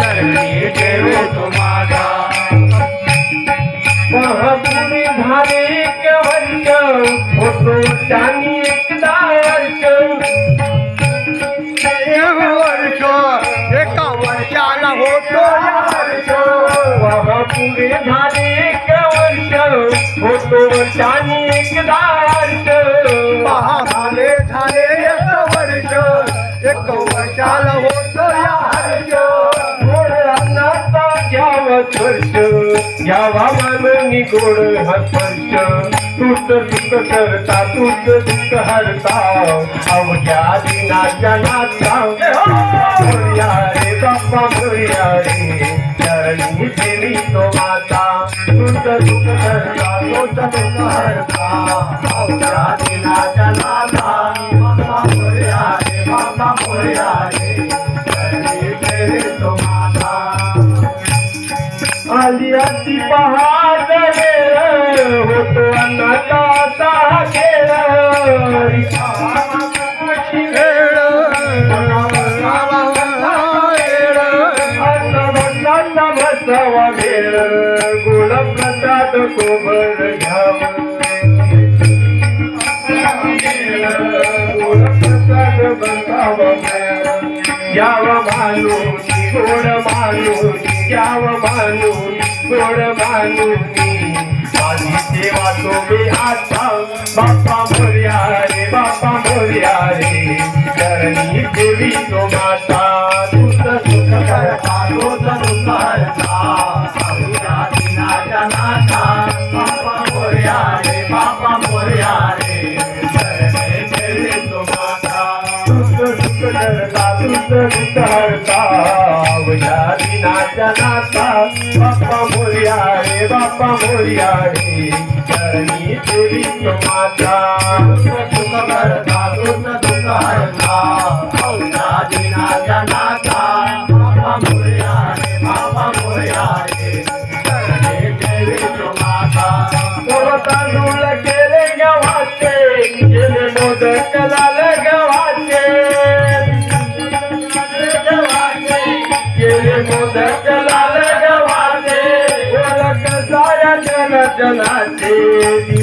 चरणी ठेवे तो माझा महापुरी झाले एक वर्ष होतो. त्यांनी एकदा वर्ष एक वर्ष एका वर्षाला होतो वर्ष महापुरी झाले वर्ष होतो त्यांनी एकदा वर्ष या माननी गोड हस्पर्श तुझ दुःख करता तुझ दुःख हरता. अवघ्या दिनाच्या नाचा मोर्या रे बाप्पा मोर्या रे. चरणी देवी तो माता. तुझ दुःख करता तुझ दुःख हरता. आली अति पहाड होतो अन्नाचा खेळ. वेळ अन्नभक्षाचा बसावा वेळ गोड प्रसाद कोबर घ्याव. गोड प्रसाद बसावा वेळ. याव गोड याव मानून गोड मानून माझी सेवा तुम्ही आता बाप्पा मोर्या रे बाप्पा मोर्या रे. करणी देवी तो माता. करता तुझ अवघ्या दिनाच्या बाप्पा मोर्या रे बाप्पा मोर्या रे करणी देवी माता. चला देवी